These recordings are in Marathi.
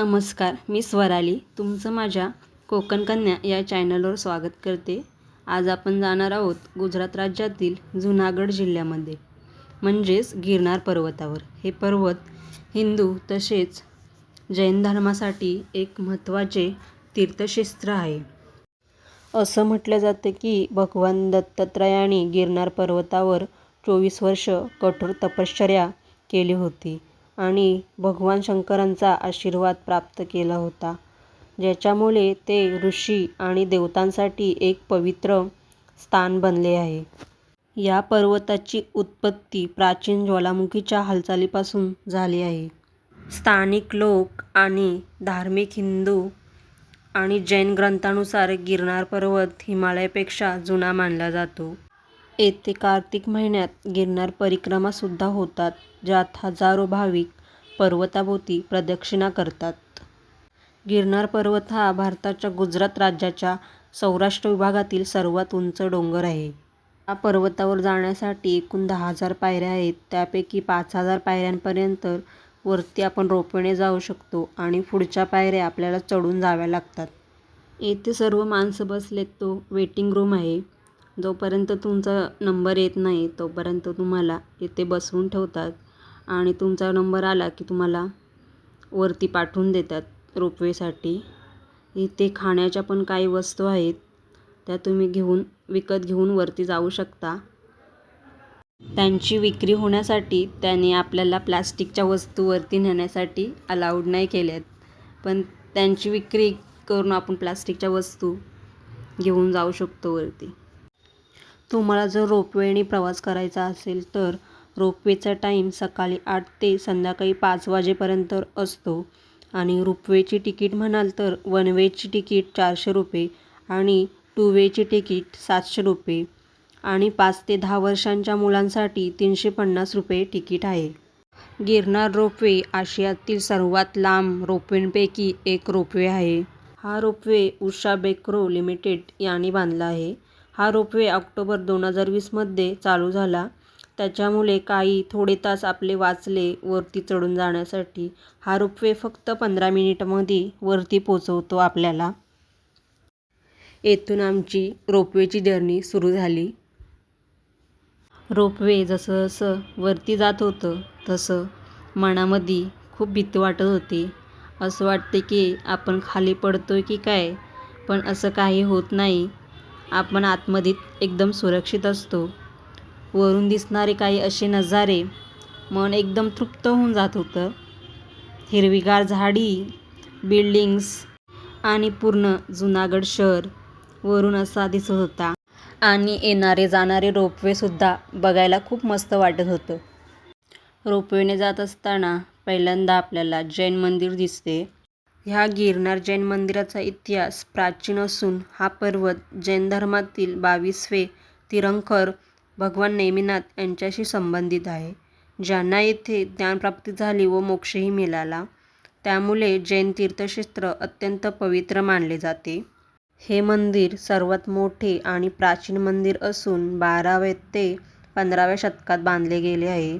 नमस्कार मी स्वराली. तुमचं माझ्या कोकण कन्या या चॅनलवर स्वागत करते. आज आपण जाणार आहोत गुजरात राज्यातील जुनागड जिल्ह्यामध्ये म्हणजेच गिरनार पर्वतावर. हे पर्वत हिंदू तसेच जैन धर्मासाठी एक महत्त्वाचे तीर्थक्षेत्र आहे. असं म्हटलं जातं की भगवान दत्तात्रयाने गिरनार पर्वतावर चोवीस वर्ष कठोर तपश्चर्या केली होती. आणि भगवान शंकरांचा आशीर्वाद प्राप्त केला होता. ज्याच्यामुळे ते ऋषी आणि देवतांसाठी एक पवित्र स्थान बनले आहे. या पर्वताची उत्पत्ती प्राचीन ज्वालामुखीच्या हालचालीपासून झाली आहे. स्थानिक लोक आणि धार्मिक हिंदू आणि जैन ग्रंथानुसार गिरनार पर्वत हिमालयापेक्षा जुना मानला जातो. येथे कार्तिक महिन्यात गिरनार परिक्रमासुद्धा होतात ज्यात हजारो भाविक पर्वताभोवती प्रदक्षिणा करतात. गिरनार पर्वत हा भारताच्या गुजरात राज्याच्या सौराष्ट्र विभागातील सर्वात उंच डोंगर आहे. या पर्वतावर जाण्यासाठी एकूण दहा हजार पायऱ्या आहेत. त्यापैकी पाच हजार पायऱ्यांपर्यंत वरती आपण रोपवेने जाऊ शकतो आणि पुढच्या पायऱ्या आपल्याला चढून जाव्या लागतात. येथे सर्व माणसं बसलेत. तो वेटिंग रूम आहे. जोपर्यंत तुमचा नंबर येत नाही तोपर्यंत तुम्हाला इथे बसवून ठेवतात आणि तुमचा नंबर आला की तुम्हाला वरती पाठवून देतात रोपवेसाठी. इथे खाण्याच्या पण काही वस्तू आहेत त्या तुम्ही घेऊन विकत घेऊन वरती जाऊ शकता. त्यांची विक्री होण्यासाठी त्याने आपल्याला प्लॅस्टिकच्या वस्तूवरती नेण्यासाठी अलाउड नाही केल्यात. पण त्यांची विक्री करून आपण प्लास्टिकच्या वस्तू घेऊन जाऊ शकतो वरती. तुम्हाला जर रोपवेने प्रवास करायचा असेल तर रोपवेचा टाईम सकाळी आठ ते संध्याकाळी पाच वाजेपर्यंत असतो. आणि रोपवेची तिकीट म्हणाल तर वन वेची तिकीट चारशे रुपये आणि टू वेची तिकीट सातशे रुपये. आणि पाच ते दहा वर्षांच्या मुलांसाठी तीनशे पन्नास रुपये तिकीट आहे. गिरनार रोपवे आशियातील सर्वात लांब रोपवेंपैकी एक रोपवे आहे. हा रोपवे उषा बेक्रो लिमिटेड यांनी बांधला आहे. हा रोपवे ऑक्टोबर दोन हजार वीसमध्ये चालू झाला. त्याच्यामुळे काही थोडे तास आपले वाचले वरती चढून जाण्यासाठी. हा रोपवे फक्त पंधरा मिनिटमध्ये वरती पोचवतो आपल्याला. येथून आमची रोपवेची जर्नी सुरू झाली. रोपवे जसं जसं वरती जात होतं तसं मनामध्ये खूप भीती वाटत होती. असं वाटते की आपण खाली पडतो आहे की काय? पण असं काही होत नाही. आपण आतमध्ये एकदम सुरक्षित असतो. वरून दिसणारे काही असे नजारे मन एकदम तृप्त होऊन जात होतं. हिरवीगार झाडी बिल्डिंग्स आणि पूर्ण जुनागड शहर वरून असा दिसत होता. आणि येणारे जाणारे रोपवेसुद्धा बघायला खूप मस्त वाटत होतं. रोपवेने जात असताना पहिल्यांदा आपल्याला जैन मंदिर दिसते. ह्या गिरनार जैन मंदिराचा इतिहास प्राचीन असून हा पर्वत जैन धर्मातील बावीसवे तीर्थंकर भगवान नेमिनाथ यांच्याशी संबंधित आहे ज्यांना येथे ज्ञानप्राप्ती झाली व मोक्षही मिळाला. त्यामुळे जैन तीर्थक्षेत्र अत्यंत पवित्र मानले जाते. हे मंदिर सर्वात मोठे आणि प्राचीन मंदिर असून बाराव्या ते पंधराव्या शतकात बांधले गेले आहे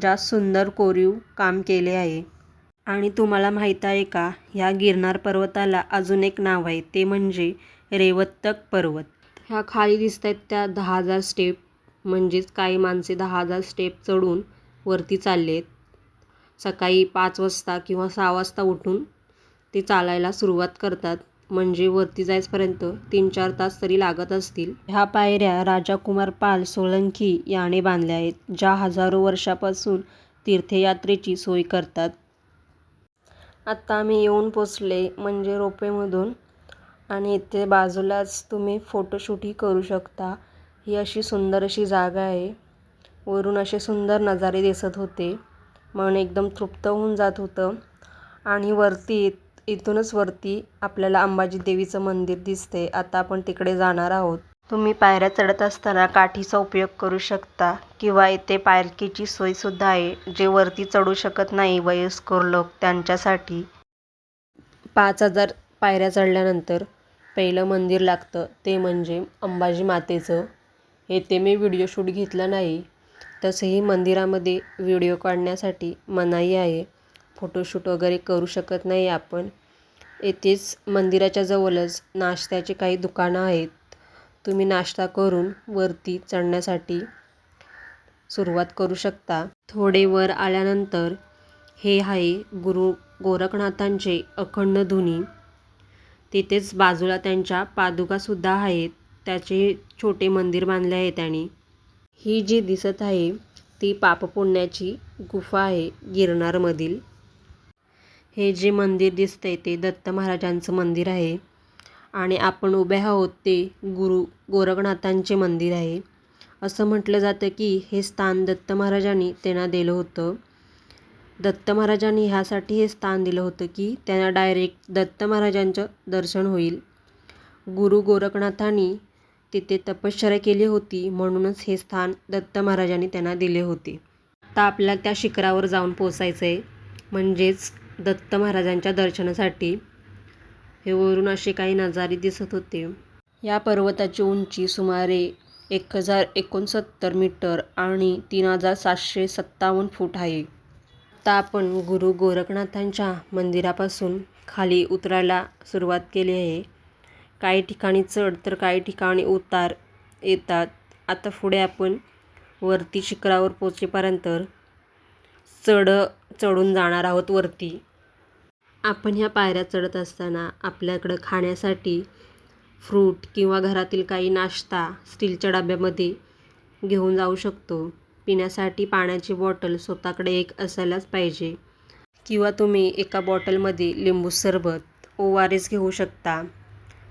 ज्यात सुंदर कोरीव काम केले आहे. आणि तुम्हाला माहीत आहे का ह्या गिरनार पर्वताला अजून एक नाव आहे ते म्हणजे रेवतक पर्वत. ह्या खाली दिसत आहेत त्या दहा हजार स्टेप म्हणजेच काही माणसे दहा हजार स्टेप चढून वरती चालले आहेत. सकाळी पाच वाजता किंवा सहा वाजता उठून ते चालायला सुरुवात करतात. म्हणजे वरती जायचपर्यंत तीन चार तास तरी लागत असतील. ह्या पायऱ्या राजाकुमार पाल सोळंकी याने बांधल्या आहेत ज्या हजारो वर्षापासून तीर्थयात्रेची सोय करतात. आत्ता आम्ही येऊन पोचले म्हणजे रोपेमधून. आणि इथे बाजूलाच तुम्ही फोटोशूटही करू शकता. ही अशी सुंदर अशी जागा आहे. वरून असे सुंदर नजारे दिसत होते. मन एकदम तृप्त होऊन जात होतं. आणि वरती इथूनच वरती आपल्याला अंबाजी देवीचं मंदिर दिसते आता आपण तिकडे जाणार आहोत. तुम्ही पायऱ्या चढत असताना काठीचा उपयोग करू शकता किंवा येथे पालखीची सोयसुद्धा आहे जे वरती चढू शकत नाही वयस्कर लोक त्यांच्यासाठी. पाच हजार पायऱ्या चढल्यानंतर पहिलं मंदिर लागतं ते म्हणजे अंबाजी मातेचं. येथे मी व्हिडिओ शूट घेतला नाही तसेही मंदिरामध्ये व्हिडिओ काढण्यासाठी मनाई आहे. फोटोशूट वगैरे करू शकत नाही आपण. येथेच मंदिराच्या जवळच नाश्त्याचे काही दुकानं आहेत तुम्ही नाश्ता करून वरती चढण्यासाठी सुरुवात करू शकता. थोडे वर आल्यानंतर हे आहे गुरु गोरखनाथांचे अखंड धुनी तिथेच बाजूला त्यांच्या पादुकासुद्धा आहेत. त्याचे छोटे मंदिर बांधले आहे त्यांनी. ही जी दिसत आहे ती पापपुण्याची गुफा आहे गिरनारमधील. हे जे मंदिर दिसतंय ते दत्त महाराजांचं मंदिर आहे. आणि आपण उभे आहोत ते गुरु गोरखनाथांचे मंदिर आहे. असं म्हटलं जातं की हे स्थान दत्त महाराजांनी त्यांना दिलं होतं. दत्त महाराजांनी ह्यासाठी हे स्थान दिलं होतं की त्यांना डायरेक्ट दत्त महाराजांचं दर्शन होईल. गुरु गोरखनाथांनी तिथे तपश्चर्या केली होती म्हणूनच हे स्थान दत्त महाराजांनी त्यांना दिले होते. आता आपल्याला त्या शिखरावर जाऊन पोचायचं आहे म्हणजेच दत्त महाराजांच्या दर्शनासाठी हे वरून असे काही नजारे दिसत होते. या पर्वताची उंची सुमारे एक हजार एकोणसत्तर मीटर आणि तीन हजार सातशे सत्तावन्न फूट आहे. आता आपण गुरु गोरखनाथांच्या मंदिरापासून खाली उतरायला सुरुवात केली आहे. काही ठिकाणी चढ तर काही ठिकाणी उतार येतात. आता पुढे आपण वरती शिखरावर पोचेपर्यंत चढ चढून जाणार आहोत वरती. आपण ह्या पायऱ्या चढत असताना आपल्याकडं खाण्यासाठी फ्रूट किंवा घरातील काही नाश्ता स्टीलच्या डब्यामध्ये घेऊन जाऊ शकतो. पिण्यासाठी पाण्याची बॉटल स्वतःकडे एक असायलाच पाहिजे. किंवा तुम्ही एका बॉटलमध्ये लिंबू सरबत ओ आर एस घेऊ शकता.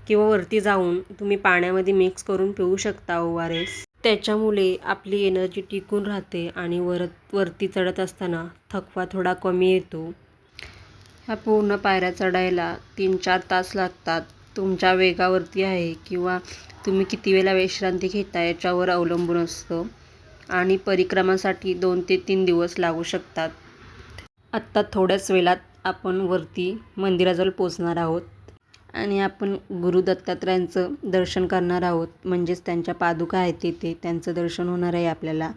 किंवा वरती जाऊन तुम्ही पाण्यामध्ये मिक्स करून पिऊ शकता ओ आर एस त्याच्यामुळे आपली एनर्जी टिकून राहते आणि वरत वरती चढत असताना थकवा थोडा कमी येतो. ह्या पूर्ण पायऱ्या चढायला तीन चार तास लागतात. तुमच्या वेगावरती आहे किंवा तुम्ही किती वेळेला विश्रांती घेता याच्यावर अवलंबून असतं. आणि परिक्रमासाठी दोन ते तीन दिवस लागू शकतात. आत्ता थोड्याच वेळात आपण वरती मंदिराजवळ पोचणार आहोत. आणि आपण गुरु दत्तात्रयांचं दर्शन करणार आहोत. म्हणजेच त्यांच्या पादुका आहेत तिथे. त्यांचं दर्शन होणार आहे आपल्याला.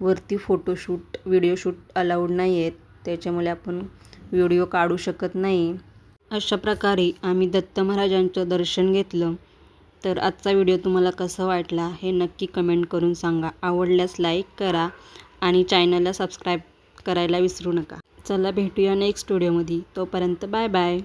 वरती फोटोशूट व्हिडिओ शूट अलाउड नाही आहेत. त्याच्यामुळे आपण व्हिडिओ काढू शकत नाही. अशा प्रकारे आम्ही दत्त महाराजांचं दर्शन घेतलं. तर आजचा व्हिडिओ तुम्हाला कसा वाटला हे नक्की कमेंट करून सांगा. आवडल्यास लाईक करा आणि चॅनलला सबस्क्राईब करायला विसरू नका. चला भेटूया नेक्स्ट व्हिडिओमध्ये. तोपर्यंत बाय बाय.